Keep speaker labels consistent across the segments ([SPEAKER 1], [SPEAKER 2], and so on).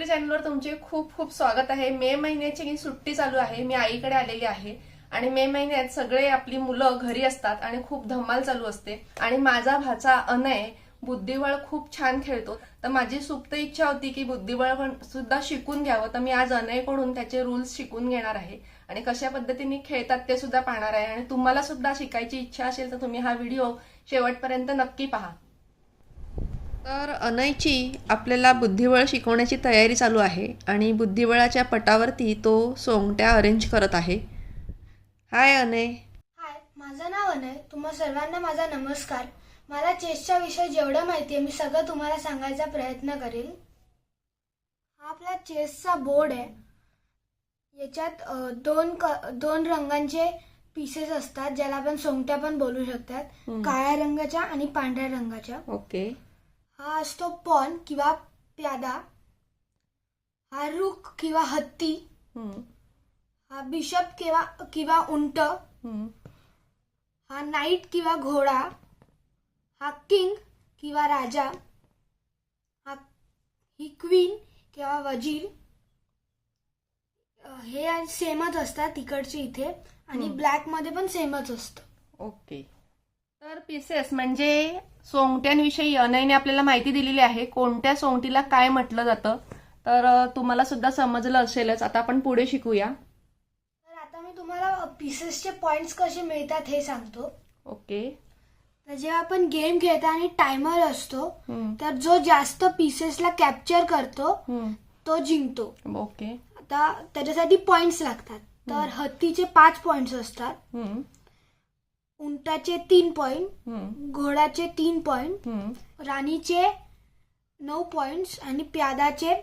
[SPEAKER 1] सावित्री चॅनलवर तुमचे खूप खूप स्वागत आहे. मे महिन्याची सुट्टी चालू आहे. मी आईकडे आलेली आहे. आणि मे महिन्यात सगळे आपली मुलं घरी असतात आणि खूप धमाल चालू असते. आणि माझा भाचा अनय बुद्धिबळ खूप छान खेळतो. तर माझी सुप्त इच्छा होती की बुद्धिबळ पण सुद्धा शिकून घ्यावं. तर मी आज अनयकडून त्याचे रूल्स शिकून घेणार आहे. आणि कशा पद्धतीने खेळतात ते सुद्धा पाहणार आहे. आणि तुम्हाला सुद्धा शिकायची इच्छा असेल तर तुम्ही हा व्हिडिओ शेवटपर्यंत नक्की पहा. तर अनयची आपल्याला बुद्धिबळ शिकवण्याची तयारी चालू आहे आणि बुद्धिबळाच्या पटावरती तो सोंगट्या अरेंज करत आहे. हाय अनय
[SPEAKER 2] हाय माझं नाव अनय तुम्हा सर्वांना माझा नमस्कार. मला चेसच्या विषयी जेवढं माहिती आहे मी सगळं तुम्हाला सांगायचा प्रयत्न करेल. हा आपला चेसचा बोर्ड आहे. याच्यात दोन क दोन रंगांचे पीसेस असतात ज्याला आपण सोंगट्या पण बोलू शकतात. काळ्या रंगाच्या आणि पांढऱ्या रंगाच्या.
[SPEAKER 1] ओके
[SPEAKER 2] हा असतो पॉन किंवा प्यादा हा रुक किंवा हत्ती हा बिशप किंवा किंवा उंट हा नाईट किंवा घोडा हा किंग किंवा राजा हा ही क्वीन किंवा वजीर हे सेमच असतात तिकडचे इथे आणि. ब्लॅकमध्ये पण सेमच असतं.
[SPEAKER 1] ओके. तर पीसेस म्हणजे सोंगट्यांविषयी अनयने आपल्याला माहिती दिलेली आहे. कोणत्या सोंगटीला काय म्हटलं जातं? तर तुम्हाला सुद्धा समजलं असेलच. आता आपण पुढे शिकूया.
[SPEAKER 2] तर आता मी तुम्हाला पीसेसचे पॉइंट्स कसे मिळतात हे सांगतो.
[SPEAKER 1] ओके.
[SPEAKER 2] तर जेव्हा आपण गेम खेळतो आणि टायमर असतो तर जो जास्त पीसेसला कॅप्चर करतो तो जिंकतो.
[SPEAKER 1] ओके.
[SPEAKER 2] आता त्याच्यासाठी पॉइंट्स लागतात. तर हत्तीचे पाच पॉइंट्स असतात. उंटाचे तीन पॉइंट घोड्याचे तीन पॉइंट राणीचे नऊ पॉइंट्स आणि प्यादाचे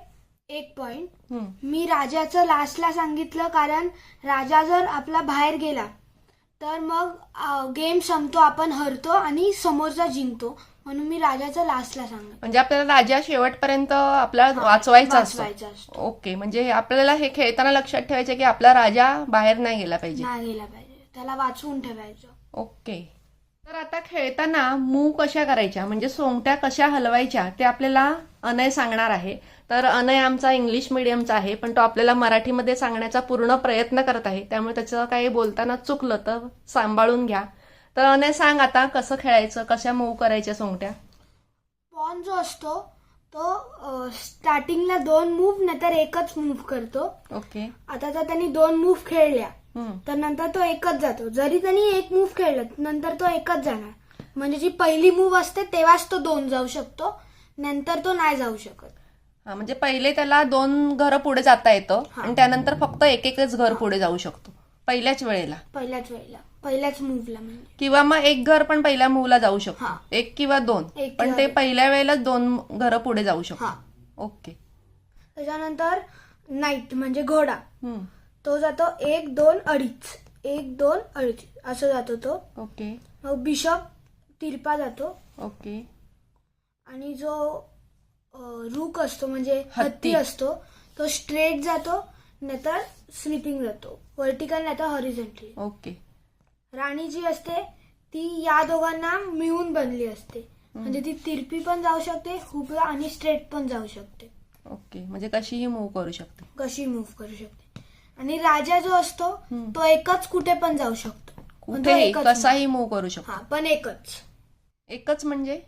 [SPEAKER 2] एक पॉइंट. मी राजाचं लास्टला सांगितलं कारण राजा जर आपला बाहेर गेला तर मग गेम संपतो आपण हरतो आणि समोरचा जिंकतो. म्हणून मी राजाचं लास्टला सांगितलं.
[SPEAKER 1] म्हणजे आपल्याला राजा शेवटपर्यंत आपला वाचवायचा असतो. ओके म्हणजे आपल्याला हे खेळताना लक्षात ठेवायचं की आपला राजा बाहेर नाही गेला पाहिजे.
[SPEAKER 2] नाही गेला पाहिजे. त्याला वाचवून ठेवायचं.
[SPEAKER 1] ओके. तर आता खेळताना मूव कशा करायच्या? म्हणजे सोंगट्या कशा हलवायच्या? ते आपल्याला अनय सांगणार आहे. तर अनय आमचा इंग्लिश मिडियमचा आहे पण तो आपल्याला मराठीमध्ये सांगण्याचा पूर्ण प्रयत्न करत आहे. त्यामुळे त्याचं काही बोलताना चुकलं तर सांभाळून घ्या. तर अनय सांग आता कसं खेळायचं कशा मूव करायच्या सोंगट्या?
[SPEAKER 2] पॉन जो असतो तो स्टार्टिंगला दोन मूव्ह नाहीतर एकच मूव्ह करतो.
[SPEAKER 1] ओके.
[SPEAKER 2] आता जर त्यांनी दोन मूव्ह खेळल्या. तर नंतर तो एकच जातो. जरी त्यांनी एक मूव्ह खेळलं नंतर तो एकच जाणार. म्हणजे जी पहिली मूव्ह असते तेव्हाच तो दोन जाऊ शकतो. नंतर तो नाही जाऊ शकत.
[SPEAKER 1] हा म्हणजे पहिले त्याला दोन घरं पुढे जाता येतं
[SPEAKER 2] हा.
[SPEAKER 1] आणि त्यानंतर फक्त एक एकच घर पुढे जाऊ शकतो. पहिल्याच वेळेला.
[SPEAKER 2] पहिल्याच वेळेला. पहिल्याच मूव्हला म्हणजे.
[SPEAKER 1] किंवा मग एक घर पण पहिल्या मूवला जाऊ शकतो.
[SPEAKER 2] हा.
[SPEAKER 1] एक किंवा दोन.
[SPEAKER 2] एक
[SPEAKER 1] पण
[SPEAKER 2] किंवा
[SPEAKER 1] ते
[SPEAKER 2] दोन.
[SPEAKER 1] पहिल्या वेळेलाच दोन घरं पुढे जाऊ शकतो
[SPEAKER 2] हा
[SPEAKER 1] ओके.
[SPEAKER 2] त्याच्यानंतर नाईट म्हणजे घोडा.
[SPEAKER 1] हम्म.
[SPEAKER 2] तो जातो एक दोन अडीच. एक दोन अडीच. असं जातो तो.
[SPEAKER 1] ओके.
[SPEAKER 2] मग बिशप तिरपा जातो.
[SPEAKER 1] ओके.
[SPEAKER 2] आणि जो रूक असतो म्हणजे
[SPEAKER 1] हत्ती.
[SPEAKER 2] असतो तो स्ट्रेट जातो नाहीतर स्लिपिंग जातो. व्हर्टिकल नाहीतर हॉरिझॉन्टली.
[SPEAKER 1] ओके.
[SPEAKER 2] राणी जी असते ती या दोघांना मिळून बनली असते. म्हणजे ती तिरपी पण जाऊ शकते हुबला आणि स्ट्रेट पण जाऊ शकते.
[SPEAKER 1] ओके. म्हणजे कशीही मूव करू शकते.
[SPEAKER 2] कशी मूव्ह करू शकते. आणि राजा जो असतो. तो एकच कुठे पण जाऊ शकतो. पण तो
[SPEAKER 1] कुठेही
[SPEAKER 2] एकच
[SPEAKER 1] कसाही मूव करू शकतो.
[SPEAKER 2] हा पण एकच.
[SPEAKER 1] एकच म्हणजे?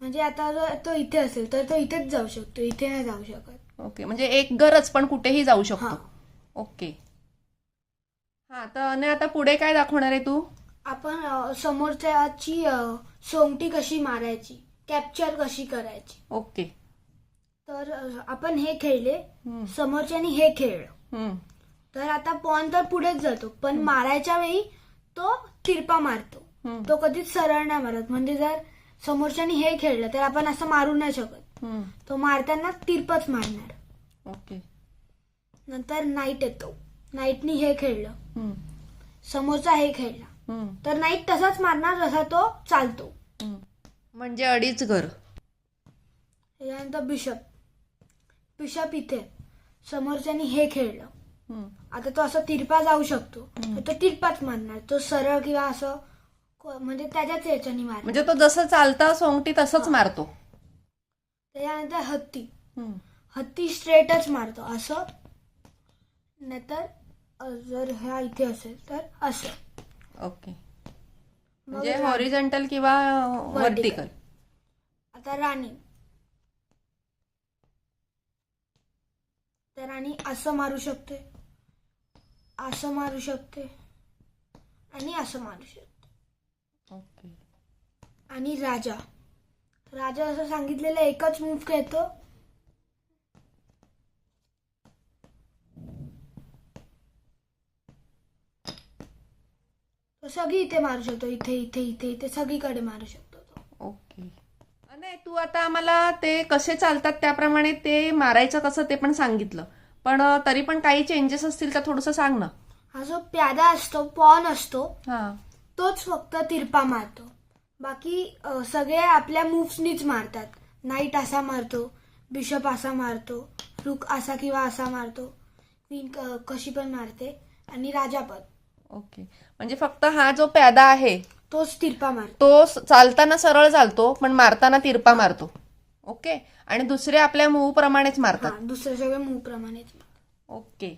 [SPEAKER 2] म्हणजे आता जर तो इथे असेल तर तो इथेच जाऊ शकतो इथे नाही जाऊ शकत.
[SPEAKER 1] ओके म्हणजे एक घरच पण कुठेही जाऊ
[SPEAKER 2] हा.
[SPEAKER 1] शकतो ओके. हा तर आणि आता पुढे काय दाखवणार आहे तू?
[SPEAKER 2] आपण अ, समोरच्याची अ, सोंगटी कशी मारायची कॅप्चर कशी करायची.
[SPEAKER 1] ओके.
[SPEAKER 2] तर अ, आपण हे खेळले
[SPEAKER 1] हम्म.
[SPEAKER 2] समोरच्यानी हे खेळलं.
[SPEAKER 1] हम्म.
[SPEAKER 2] तर आता पॉन तर पुढेच जातो पण मारायच्या वेळी तो तिरपा मारतो. तो कधीच सरळ नाही मारत. म्हणजे जर समोरच्यानी हे खेळलं तर आपण असं मारू नाही शकत. तो मारताना तिरपच मारणार.
[SPEAKER 1] ओके.
[SPEAKER 2] नंतर नाईट येतो. नाईटनी हे खेळलं. समोरचा हे खेळला. तर नाईट तसाच मारणार जसा तो चालतो.
[SPEAKER 1] म्हणजे अडीच घर.
[SPEAKER 2] त्याच्यानंतर बिशप बिशप इथे. समोरच्यानी हे खेळलं. आता तो असं तिरपा जाऊ शकतो. तर तो तिरपाच मारणार. तो सरळ किंवा असं को- म्हणजे त्याच्याच याच्याने मारणार.
[SPEAKER 1] म्हणजे तो जसं चालता सोंगटी तसंच मारतो.
[SPEAKER 2] त्याच्यानंतर हत्ती.
[SPEAKER 1] हम्म.
[SPEAKER 2] हत्ती स्ट्रेटच मारतो. असं. नाहीतर अ, जर ह्या इथे असेल तर असं.
[SPEAKER 1] ओके. म्हणजे हॉरिझॉन्टल किंवा वर्टिकल
[SPEAKER 2] आता राणी. तर राणी असं मारू शकते. असं मारू शकते. आणि असं मारू शकते.
[SPEAKER 1] ओके.
[SPEAKER 2] आणि राजा. राजा असं सांगितलेलं एकच मूव खेळतो. तो सगळी इथे मारू शकतो इथे इथे इथे इथे सगळीकडे मारू शकतो तो.
[SPEAKER 1] ओके. नाही तू आता आम्हाला ते कसे चालतात त्याप्रमाणे ते मारायचं कसं ते पण सांगितलं. पण तरी पण काही चेंजेस असतील तर थोडंसं सांग ना.
[SPEAKER 2] हा जो प्यादा असतो पॉन असतो
[SPEAKER 1] हा.
[SPEAKER 2] तोच फक्त तिरपा मारतो. बाकी अ, सगळे आपल्या मूव्सनीच मारतात. नाईट असा मारतो बिशप असा मारतो रुक असा किंवा असा मारतो. क्वीन क- कशी पण मारते आणि राजा पण.
[SPEAKER 1] ओके. म्हणजे फक्त हा जो प्यादा आहे
[SPEAKER 2] तोच तिरपा मारतो.
[SPEAKER 1] तो स- चालताना सरळ चालतो पण मारताना तिरपा मारतो. ओके? आणि दुसरे आपल्या मूव प्रमाणेच मारतात.
[SPEAKER 2] दुसऱ्या सगळ्या मूव प्रमाणेच.
[SPEAKER 1] ओके.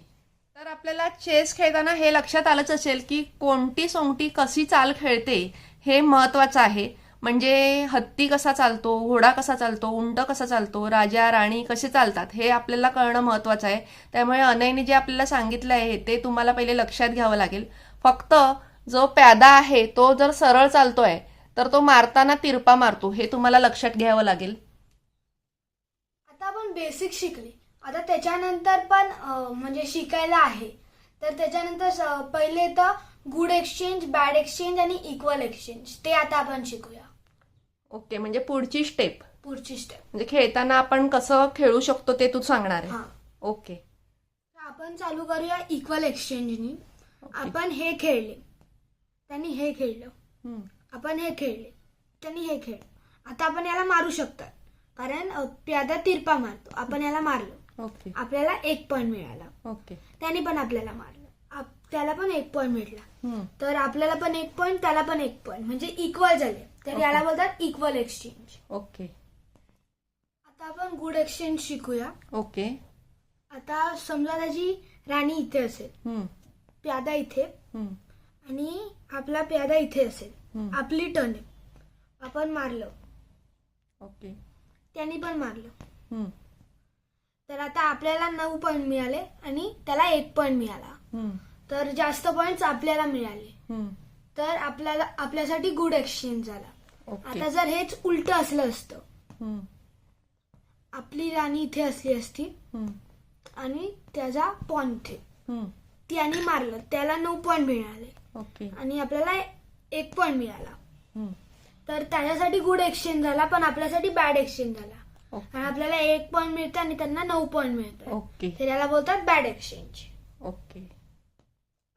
[SPEAKER 1] तर आपल्याला चेस खेळताना हे लक्षात आलंच असेल की कोणती सोंगटी कशी चाल खेळते हे महत्वाचं आहे. म्हणजे हत्ती कसा चालतो घोडा कसा चालतो उंट कसा चालतो राजा राणी कसे चालतात हे आपल्याला कळणं महत्वाचं आहे. त्यामुळे अनयने जे आपल्याला सांगितलं आहे ते तुम्हाला पहिले लक्षात घ्यावं लागेल. फक्त जो प्यादा आहे तो जर सरळ चालतोय तर तो मारताना तिरपा मारतो हे तुम्हाला लक्षात घ्यावं लागेल.
[SPEAKER 2] बेसिक शिकले. आता त्याच्यानंतर पण म्हणजे शिकायला आहे. तर त्याच्यानंतर पहिले तर गुड एक्सचेंज बॅड एक्सचेंज आणि इक्वल एक्सचेंज ते आता आपण शिकूया.
[SPEAKER 1] ओके म्हणजे पुढची स्टेप
[SPEAKER 2] पुढची स्टेप
[SPEAKER 1] म्हणजे खेळताना आपण कसं खेळू शकतो ते तू सांगणार आहे. ओके
[SPEAKER 2] तर आपण चालू करूया इक्वल एक्सचेंजनी आपण हे खेळले. त्यांनी हे खेळलं. आपण हे खेळले. त्यांनी हे खेळलं. आता आपण याला मारू शकतात. कारण प्यादा तिरपा मारतो. आपण याला मारलो.
[SPEAKER 1] ओके.
[SPEAKER 2] आपल्याला एक पॉईंट मिळाला.
[SPEAKER 1] ओके.
[SPEAKER 2] त्याने पण आपल्याला मारलं. आप- त्याला पण एक पॉईंट
[SPEAKER 1] हम्म.
[SPEAKER 2] तर आपल्याला पण एक पॉईंट त्याला पण एक पॉईंट म्हणजे इक्वल झाले. तर. याला बोलतात इक्वल एक्सचेंज
[SPEAKER 1] ओके.
[SPEAKER 2] आता आपण गुड एक्सचेंज शिकूया.
[SPEAKER 1] ओके.
[SPEAKER 2] आता समजा त्याची राणी इथे असेल. प्यादा इथे. आणि आपला प्यादा इथे असेल. आपली टर्न आहे आपण मारलं.
[SPEAKER 1] ओके.
[SPEAKER 2] त्यांनी पण मारलं. तर आता आपल्याला नऊ पॉईंट मिळाले आणि त्याला एक पॉईंट मिळाला. तर जास्त पॉईंट आपल्याला मिळाले. तर आपल्याला आपल्यासाठी गुड एक्सचेंज झाला आता जर हेच उलट असलं असतं. आपली राणी इथे असली असती. आणि त्याचा पॉन इथे. त्याने मारलं त्याला नऊ पॉईंट मिळाले आणि आपल्याला एक पॉईंट मिळाला. तर त्याच्यासाठी गुड एक्सचेंज झाला पण आपल्यासाठी बॅड एक्सचेंज झाला. आणि आपल्याला एक पॉईंट मिळतं आणि त्यांना नऊ पॉईंट मिळतात
[SPEAKER 1] ओके
[SPEAKER 2] तर याला बोलतात बॅड एक्सचेंज
[SPEAKER 1] ओके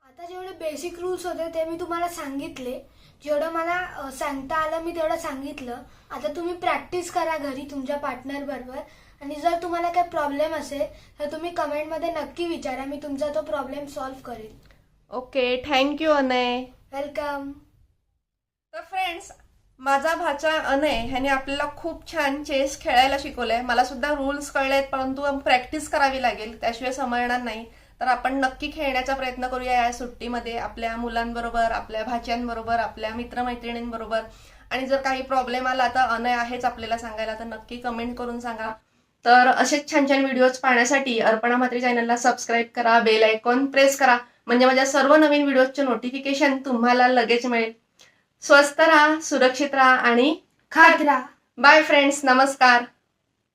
[SPEAKER 2] आता जेवढे बेसिक रूल्स होते ते मी तुम्हाला सांगितले. जेवढं मला सांगता आलं मी तेवढं सांगितलं. आता तुम्ही प्रॅक्टिस करा घरी तुमच्या पार्टनर बरोबर. आणि जर तुम्हाला काही प्रॉब्लेम असेल तर तुम्ही कमेंटमध्ये नक्की विचारा. मी तुमचा तो प्रॉब्लेम सॉल्व्ह करेन.
[SPEAKER 1] Okay thank you Anay
[SPEAKER 2] welcome
[SPEAKER 1] तर फ्रेंड्स माझा भाचा अनय ह्याने आपल्याला खूप छान चेस खेळायला शिकवलंय. मला सुद्धा रूल्स कळलेत परंतु प्रॅक्टिस करावी लागेल त्याशिवाय समजणार नाही. तर आपण नक्की खेळण्याचा प्रयत्न करूया या सुट्टीमध्ये आपल्या मुलांबरोबर आपल्या भाच्यांबरोबर आपल्या मित्रमैत्रिणींबरोबर. आणि जर काही प्रॉब्लेम आला तर अनय आहेच आपल्याला सांगायला तर नक्की कमेंट करून सांगा. तर असेच छान छान व्हिडिओज पाहण्यासाठी अर्पणा मात्री चॅनलला सबस्क्राईब करा बेल आयकॉन प्रेस करा. म्हणजे माझ्या सर्व नवीन व्हिडिओजचे नोटिफिकेशन तुम्हाला लगेच मिळेल. स्वस्त राहा सुरक्षित राहा आणि
[SPEAKER 2] खात राहा.
[SPEAKER 1] बाय फ्रेंड्स नमस्कार.